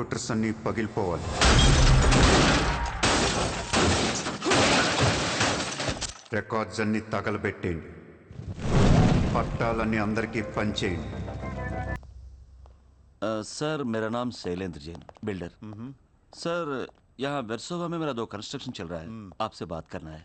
Computers అన్నీ పగిలిపోవాలి records అన్నీ తగలబెట్టేయండి పట్టాలన్నీ అందరికీ పంచేయండి अ, सर मेरा नाम शैलेंद्र जैन बिल्डर सर यहाँ वेरसोवा में मेरा दो कंस्ट्रक्शन चल रहा है आपसे बात करना है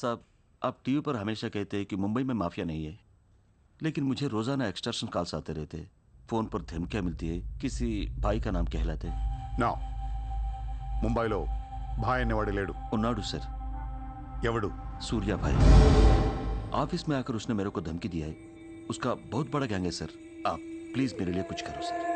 साहब आप टीवी पर हमेशा कहते हैं कि मुंबई में माफिया नहीं है लेकिन मुझे रोजाना एक्सटर्शन कॉल्स आते रहते हैं फोन पर धमकियाँ मिलती है किसी भाई का नाम कहलाते हैं నా ముంబైలో భాయ్ అనేవాడు లేడు उन्नाडू सर ఎవడు सूर्या भाई ऑफिस में आकर उसने मेरे को धमकी दिया है उसका बहुत बड़ा गैंग है सर आप प्लीज मेरे लिए कुछ करो सर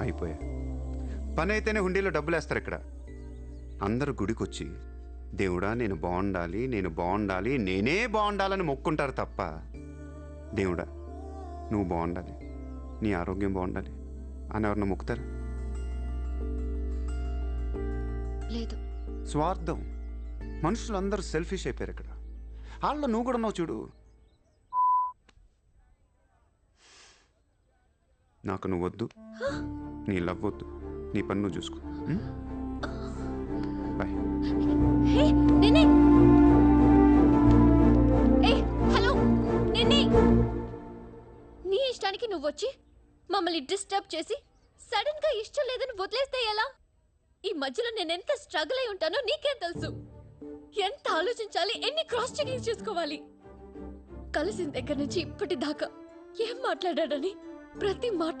అయిపోయా. పని అయితేనే హుండీలో డబ్బులు వేస్తారు ఇక్కడ. అందరూ గుడికొచ్చి దేవుడా నేను బాగుండాలి నేను బాగుండాలి నేనే బాగుండాలని మొక్కుంటారు తప్ప దేవుడా నువ్వు బాగుండాలి నీ ఆరోగ్యం బాగుండాలి అని ఎవరన్నా మొక్కుతారు? లేదు. స్వార్థం. మనుషులందరూ సెల్ఫిష్ అయిపోయారు ఇక్కడ. వాళ్ళ నువ్వు కూడా ఉన్నావు చూడు. నాకు నువ్వు వద్దు నీ లవ్ వద్దు. నీ పన్ను చూసుకో. బాయ్ ఏ హలో నీ ఇష్టానికి నువ్వు వచ్చి మమ్మల్ని డిస్టర్బ్ చేసి సడన్గా ఇష్టం లేదని వదిలేస్తే ఎలా? ఈ మధ్యలో నేను ఎంత స్ట్రగుల్ అయి ఉంటానో నీకేం తెలుసు? ఎంత ఆలోచించాలి ఎన్ని క్రాస్ చెకింగ్ చేసుకోవాలి? కలిసిన దగ్గర నుంచి ఇప్పటిదాకా ఏం మాట్లాడాడని ప్రతి మాట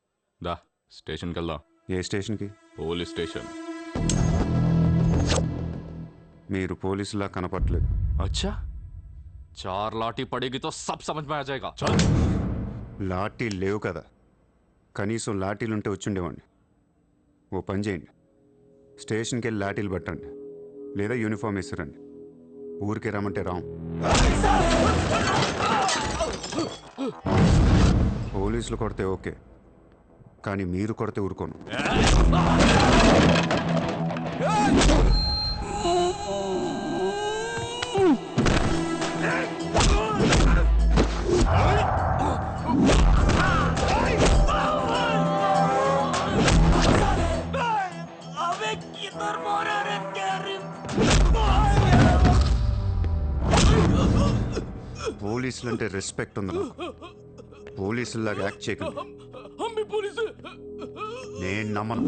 దా స్టేషన్కి వెళ్దాం ఏ స్టేషన్కి? Police station. మీరు పోలీసులా కనపట్లేదు అచ్చా! చార్ లాఠీ పడేగితో సబ్ సమజ్ మే ఆ లాఠీ లేవు కదా. కనీసం లాఠీలుంటే వచ్చుండేవాడిని ఓ పని చేయండి. స్టేషన్కి వెళ్ళి లాఠీలు పట్టండి. లేదా యూనిఫామ్ వేసిరండి. ఊరికే రమ్మంటే రామ్ పోలీసులు కొడితే ఓకే. కానీ మీరు కొడితే ఊరుకోను. పోలీసులు అంటే రెస్పెక్ట్ ఉంది నాకు. పోలీసుల్లాగా యాక్ట్ చేయకండి. నేను నమ్మను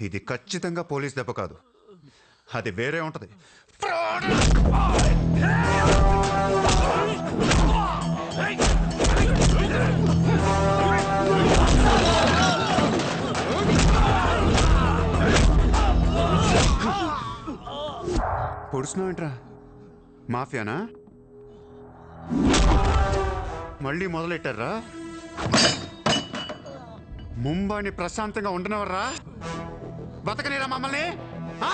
ఇది ఖచ్చితంగా పోలీస్ దెబ్బ కాదు. అది వేరే ఉంటది. పొడుస్తున్నావేంట్రా మాఫియానా? మళ్ళీ మొదలెట్టారా? ముంబైని ప్రశాంతంగా ఉండనవర్రా బతకనేరా మమ్మల్ని? ఆ?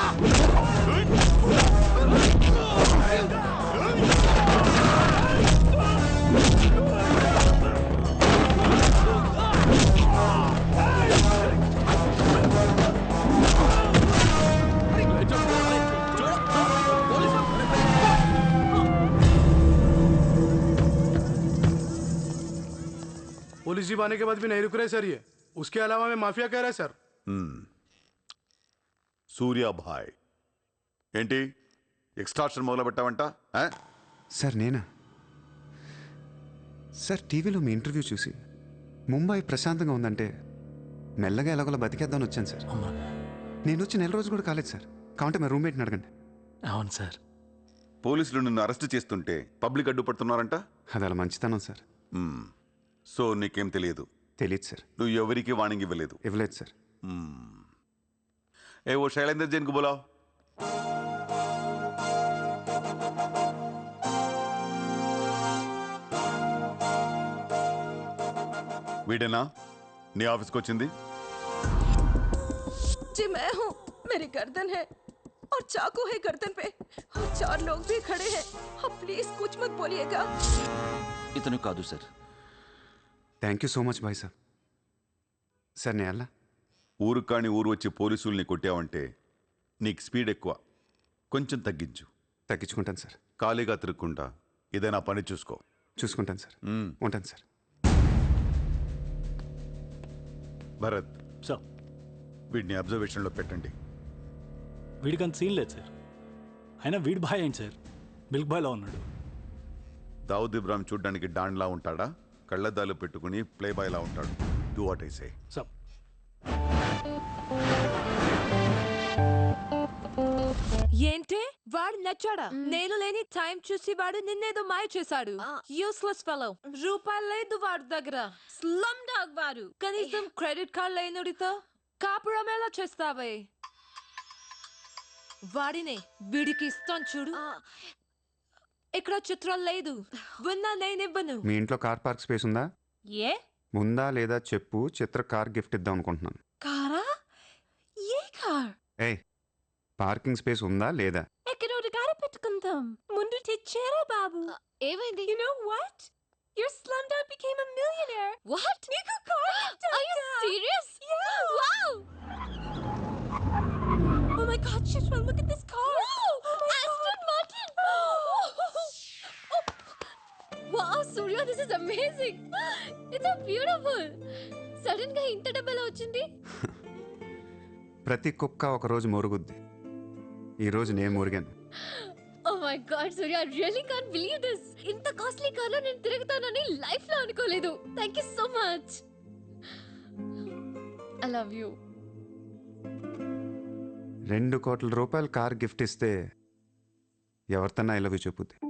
पुलिस जीप आने के बाद भी नहीं रुक रहे सर ये उसके अलावा मैं माफिया कह रहा है सर సూర్యాభాయ్ ఏంటి ఎక్స్ట్రాక్షన్ మొదలు పెట్టావంట ఆ? సార్ నేనా సార్ టీవీలో మీ ఇంటర్వ్యూ చూసి ముంబై ప్రశాంతంగా ఉందంటే మెల్లగా ఎలాగోలా బతికేద్దామని వచ్చాను సార్ నేను వచ్చి నెల రోజు కూడా కాలేదు సార్ కావంటే మా రూమ్మేట్ని అడగండి అవును సార్ పోలీసులు నిన్ను అరెస్ట్ చేస్తుంటే పబ్లిక్ అడ్డుపడుతున్నారంట అది అలా మంచితనం సార్ మ్మ్. సో నీకేం తెలియదు తెలియదు సార్ నువ్వు ఎవరికి వాణింగ్ ఇవ్వలేదు ఇవ్వలేదు సార్ మ్మ్. ఏ ఓ శైలేందర్ జైన్కు బోలావ్ వీడేనా నీ ఆఫీస్కి వచ్చింది जी मैं हूँ मेरी गर्दन है और चाकू है गर्दन पे और चार लोग भी खड़े हैं आप प्लीज कुछ मत बोलिएगा ఇతను కాదు sir Thank you so much bye sir sir నేను వెళ్ళా ఊరు కాని ఊరు వచ్చి పోలీసుల్ని కొట్టావంటే నీకు స్పీడ్ ఎక్కువ. కొంచెం తగ్గించు. తగ్గించుకుంటాను సార్. ఖాళీగా తిరుక్కుంటా ఏదైనా పని చూసుకో. చూసుకుంటాను సార్. మ్మ్. ఉంటాను సార్. భరత్. సార్ వీడిని అబ్జర్వేషన్లో పెట్టండి. వీడికి అంత సీన్ లేదు సార్. అయినా వీడి బాయ్ ఏంటి సార్? మిల్క్ బాయ్లా ఉన్నాడు. దావుద్ ఇబ్రాహిం చూడ్డానికి డాన్లా ఉంటాడా? కళ్ళద్దాలు పెట్టుకుని ప్లే బాయ్లా ఉంటాడు. Do what I say sir. ఏంటే? వాడు నచ్చాడా? నేను లేని టైం చూసి వాడు నిన్నేదో మాయ చేశాడు. యూస్లెస్ ఫెలో రూపాయలు లేదు వాడి దగ్గర. స్లమ్ డాగ్ వాడు. కనీసం క్రెడిట్ కార్డ్ లేనుడితో కాపురం ఎలా చేస్తావే? వాడినే వీడికి ఇస్తాను చూడు. ఇక్కడ చిత్రం లేదు. విన్నా నేనివ్వను మీ ఇంట్లో కార్ పార్క్ స్పేస్ ఉందా? ఏ? ఉందా లేదా చెప్పు చిత్ర కార్ గిఫ్ట్ ఇద్దాం అనుకుంటున్నాను. కారా? ఏ కార్? ఏయ్ పార్కింగ్ స్పేస్ ఉందా లేదా? ఎక్కడ పెట్టుకుందాం. ముందు తెచ్చారా బాబు. ఏమైంది? You know what? Your slumdog became a millionaire. What నీకు car Are you serious? Wow! Oh my god, Chitra, look at this car. Wow! Oh my Aston Martin! this is amazing! It's so beautiful! సడన్గా ఇంత డబ్బెలా వచ్చింది? ప్రతి కుక్క ఒక రోజు మొరుగుద్ది. ఈరోజు నేను మురిగాను. ఓ my god Surya I really can't believe this ఇంత కాస్ట్లీ కార్లో నేను తిరుగుతానని లైఫ్లో అనుకోలేదు. Thank you so much I love you రెండు కోట్ల రూపాయల కార్ గిఫ్ట్ ఇస్తే ఎవరితన్నా ఐ లవ్ యూ చెప్పుద్ది.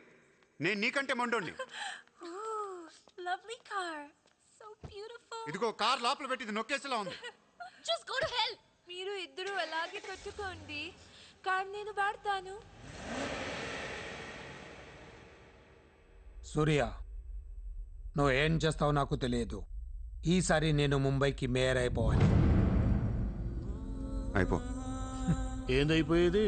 నేను నీకంటే మొండోండి లవ్లీ కార్ సో బ్యూటిఫుల్ ఇదిగో కార్ లోపల పెట్టింది నొక్కేసేలా ఉంది. జస్ట్ గో టు హెల్ మీరు ఇద్దరు అలాగే కట్టుకోండి. కార్ నేను వాడతాను. సూర్య నువ్వు ఏం చేస్తావో నాకు తెలియదు. ఈసారి నేను ముంబైకి మేయర్ అయిపోవాలి. అయిపో. ఏందైపోయేది?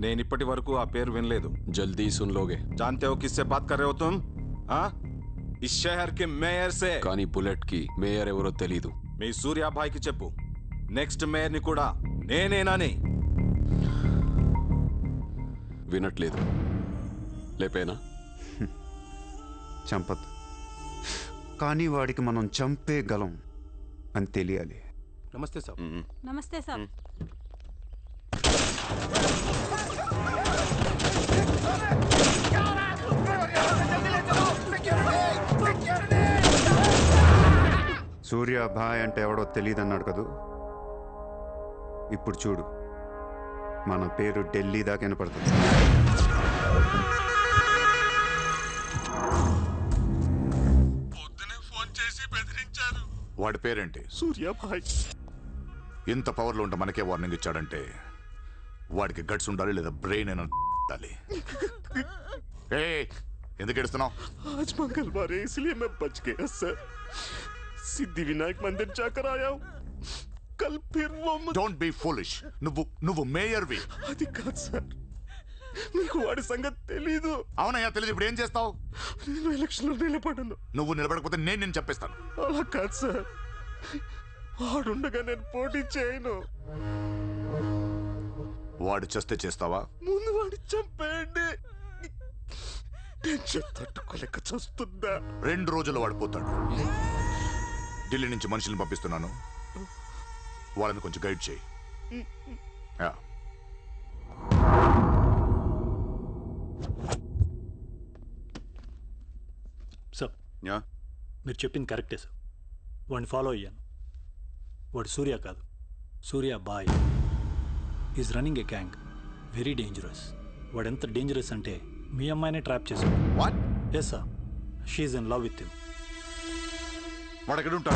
నేను ఇప్పటి వరకు ఆ పేరు వినలేదు జల్దీ సున్లోగే जानते हो किससे बात कर रहे हो तुम हाँ इस शहर के మేయర్ से కానీ బుల్లెట్ కి మేయర్ ఎవరో తెలీదు మీ సూర్య భాయ్కి చెప్పు నెక్స్ట్ మేయర్ ని కూడా నేనేనని వినట్లేదు లేపేనా చంపద్దు కానీ వాడికి మనం చంపేయగలం అని తెలియాలి నమస్తే సార్ నమస్తే సార్ సూర్య భాయ్ అంటే ఎవడో తెలియదు అన్నాడు కదూ ఇప్పుడు చూడు మన పేరు ఢిల్లీ దాకా వినపడుతుంది వాడి పేరేంటి సూర్య భాయ్ ఇంత పవర్లో ఉంటే మనకే వార్నింగ్ ఇచ్చాడంటే వాడికి గట్స్ ఉండాలి లేదా బ్రెయిన్ అయినా ఉండాలి ఏ ఎందుకు ఏడుస్తున్నావు आज मंगलवार है इसलिए मैं बच गया सर సిద్ధి వినాయక్ మందిర్ జాకర్ ఆయావు కల్ ఫిర్ वो డోంట్ బి ఫూలిష్ నువ్వు నువ్వు మేయర్ మేయర్వి. అది కాదు సార్. మీకు వాడి సంగతి తెలీదు. అవునయ్యా తెలియదు ఇప్పుడు ఏం చేస్తావు? నేను ఎలక్షన్లో నిలబడను. నువ్వు నిలబడకపోతే నేను నేను చెప్పేస్తాను అలా కాదు సార్. వాడుండగా నేను పోటీ చేయను. వాడు చేస్తే చేస్తావా? ముందు వాడి చంపేయండి. టెన్షన్ తట్టుకోలేక చస్తుందా? రెండు రోజులు వాడిపోతాడు ఢిల్లీ నుంచి మనుషుల్ని పంపిస్తున్నాను. వాళ్ళని కొంచెం గైడ్ చేయి. యా. యా. మీరు చెప్పింది కరెక్టే సార్. వాడిని ఫాలో అయ్యాను. వాడు సూర్య కాదు. Surya bye. Is running a gang very dangerous వాడు ఎంత డేంజరస్ అంటే మీ అమ్మాయినే ట్రాప్ చేశాడు. What yes sir she's in love with him వాడు ఎక్కడ ఉంటాడు?